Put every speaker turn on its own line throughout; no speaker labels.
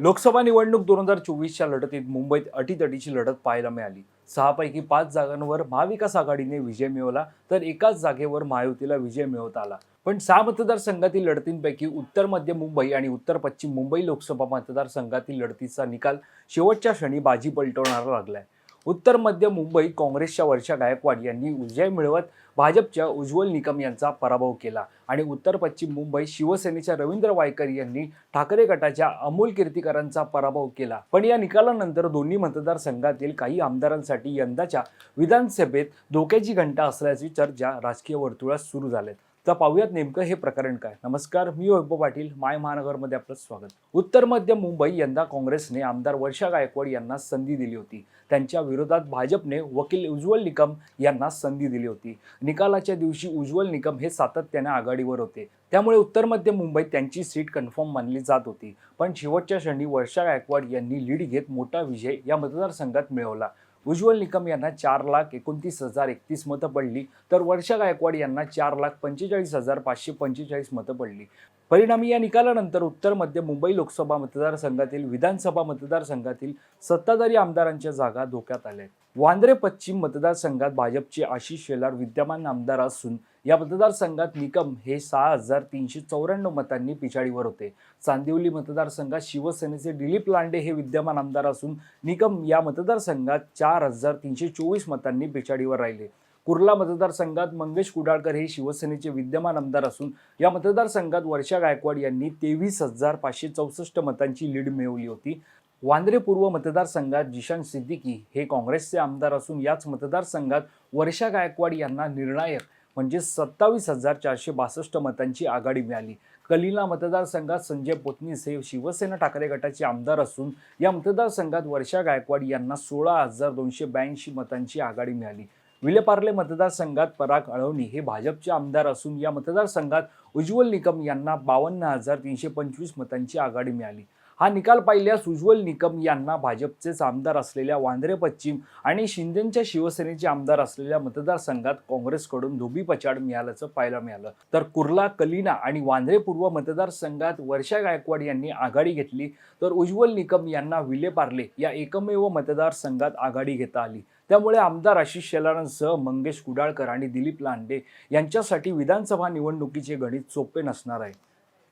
लोकसभा निवडणूक दोन हजार चोवीसच्या लढतीत मुंबईत अटीतटीची लढत पाहायला मिळाली. सहापैकी पाच जागांवर महाविकास आघाडीने विजय मिळवला तर एकाच जागेवर महायुतीला विजय मिळवता आला. पण सहा मतदारसंघातील लढतींपैकी उत्तर मध्य मुंबई आणि उत्तर पश्चिम मुंबई लोकसभा मतदारसंघातील लढतीचा निकाल शेवटच्या क्षणी बाजी पलटवणारा लागलाय. उत्तर मध्य मुंबई काँग्रेसच्या वर्षा गायकवाड यांनी विजय मिळवत भाजपच्या उज्ज्वल निकम यांचा पराभव केला आणि उत्तर पश्चिम मुंबई शिवसेनेच्या रवींद्र वायकर यांनी ठाकरे गटाच्या अमोल कीर्तीकरांचा पराभव केला. पण या निकालानंतर दोन्ही मतदारसंघातील काही आमदारांसाठी यंदाच्या विधानसभेत धोक्याची घंटा असल्याची चर्चा राजकीय वर्तुळात सुरू झाल्यात तर पाहूयात नेमकं हे प्रकरण काय. नमस्कार मी वैभव पाटील माय महानगरमध्ये आपलं स्वागत. उत्तर मध्य मुंबई यंदा काँग्रेसने आमदार वर्षा गायकवाड यांना संधी दिली होती. त्यांच्या विरोधात भाजपने वकील उज्ज्वल निकम यांना संधी दिली होती. निकालाच्या दिवशी उज्ज्वल निकम हे सातत्याने आघाडीवर होते. त्यामुळे उत्तर मध्य मुंबईत त्यांची सीट कन्फर्म मानली जात होती. पण शेवटच्या क्षणी वर्षा गायकवाड यांनी लीड घेत मोठा विजय या मतदारसंघात मिळवला. उज्ज्वल निकम यांना चार लाख एकोणतीस हजार एकतीस मतं पडली. तर वर्षा गायकवाड यांना चार लाख पंचेचाळीस हजार पाचशे पंचेचाळीस मतं पडली. परिणामी या निकालानंतर उत्तर मध्य मुंबई लोकसभा मतदारसंघातील विधानसभा मतदारसंघातील सत्ताधारी आमदारांच्या जागा धोक्यात आल्या आहेत. वांद्रे पश्चिम मतदारसंघात भाजपचे आशिष शेलार विद्यमान आमदार असून या मतदारसंघात निकम हे सहा हजार तीनशे चौऱ्याण्णव मतांनी पिछाडीवर होते चांदिवली मतदारसंघात शिवसेनेचे दिलीप लांडे हे विद्यमान आमदार असून निकम या मतदारसंघात चार हजार तीनशे चोवीस मतांनी पिछाडीवर राहिले कुर्ला मतदारसंघात मंगेश कुडाळकर हे शिवसेनेचे विद्यमान आमदार असून या मतदारसंघात वर्षा गायकवाड यांनी तेवीस हजार पाचशे चौसष्ट मतांची लीड मिळवली होती. वांद्रे पूर्व मतदारसंघात जिशान सिद्दीकी हे काँग्रेसचे आमदार असून याच मतदारसंघात वर्षा गायकवाड यांना निर्णायक म्हणजे सत्तावीस हजार चारशे बासष्ट मतांची आघाडी मिळाली. कलिला मतदारसंघात संजय पोतनीस हे शिवसेना ठाकरे गटाचे आमदार असून या मतदारसंघात वर्षा गायकवाड यांना सोळा हजार दोनशे ब्याऐंशी मतांची आघाडी मिळाली. विलेपार्ले मतदारसंघात पराग अळवणी हे भाजपचे आमदार असून या मतदारसंघात उज्ज्वल निकम यांना बावन्न हजार तीनशे पंचवीस मतांची आघाडी मिळाली. हा निकाल पाहिल्यास उज्ज्वल निकम यांना भाजपचेच आमदार असलेल्या वांद्रे पश्चिम आणि शिंदेच्या शिवसेनेचे आमदार असलेल्या मतदारसंघात काँग्रेसकडून धोबीपछाड मिळाल्याचं पाहायला मिळालं. तर कुर्ला कलिना आणि वांद्रे पूर्व मतदारसंघात वर्षा गायकवाड यांनी आघाडी घेतली. तर उज्ज्वल निकम यांना विलेपार्ले या एकमेव मतदारसंघात आघाडी घेता आली. त्यामुळे आमदार आशिष शेलारांसह मंगेश कुडाळकर आणि दिलीप लांडे यांच्यासाठी विधानसभा निवडणुकीचे गणित सोपे नसणार आहे.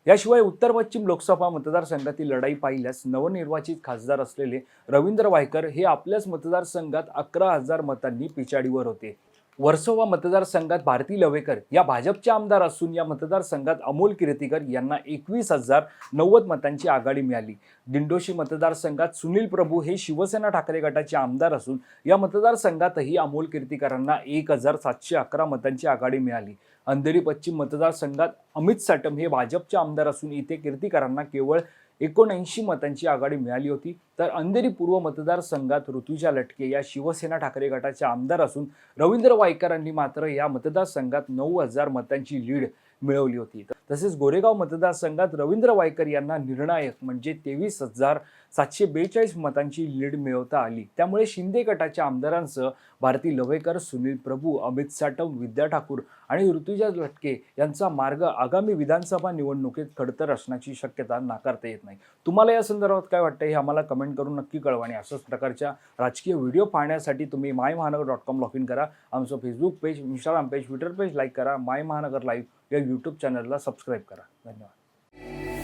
याशिवाय उत्तर पश्चिम लोकसभा मतदारसंघातील लढाई पाहिल्यास नवनिर्वाचित खासदार असलेले रवींद्र वायकर हे आपल्याच मतदारसंघात अकरा हजार मतांनी पिछाडीवर होते. वर्सोवा मतदारसंघात भारती लवेकर या भाजपचे आमदार असून या मतदारसंघात अमोल कीर्तीकर यांना एकवीस हजार नव्वद मतांची आघाडी मिळाली. दिंडोशी मतदारसंघात सुनील प्रभू हे शिवसेना ठाकरे गटाचे आमदार असून या मतदारसंघातही अमोल कीर्तीकरांना एक हजार सातशे अकरा मतांची आघाडी मिळाली. अंधेरी पश्चिम मतदारसंघात अमित साटम हे भाजपचे आमदार असून इथे कीर्तीकरांना केवळ एकोणऐंशी मतांची आघाडी मिळाली होती. तर अंधेरी पूर्व मतदारसंघात ऋतुजा लटके या शिवसेना ठाकरे गटाचे आमदार असून रवींद्र वायकरांनी मात्र या मतदारसंघात नऊ हजार मतांची लीड मिळवली होती. तसेच गोरेगाव मतदारसंघात रवींद्र वायकर यांना निर्णायक म्हणजे तेवीस हजार सातशे बेचाळीस मतांची लीड मिळवता आली. त्यामुळे शिंदे गटाच्या आमदारांसह भारती लवेकर सुनील प्रभू अमित साटम विद्या ठाकूर आणि ऋतुजा लटके यांचा मार्ग आगामी विधानसभा निवडणुकीत खडतर असण्याची शक्यता नाकारता येत नाही. तुम्हाला या संदर्भात काय वाटतं हे आम्हाला कमेंट करून नक्की कळवा आणि अशाच प्रकारच्या राजकीय व्हिडिओ पाहण्यासाठी तुम्ही माय महानगर डॉट कॉम लॉग इन करा. आमचं Facebook page Instagram page Twitter page like करा. माय महानगर लाईव्ह या यूट्यूब चॅनलला सबस्क्राईब करा. धन्यवाद.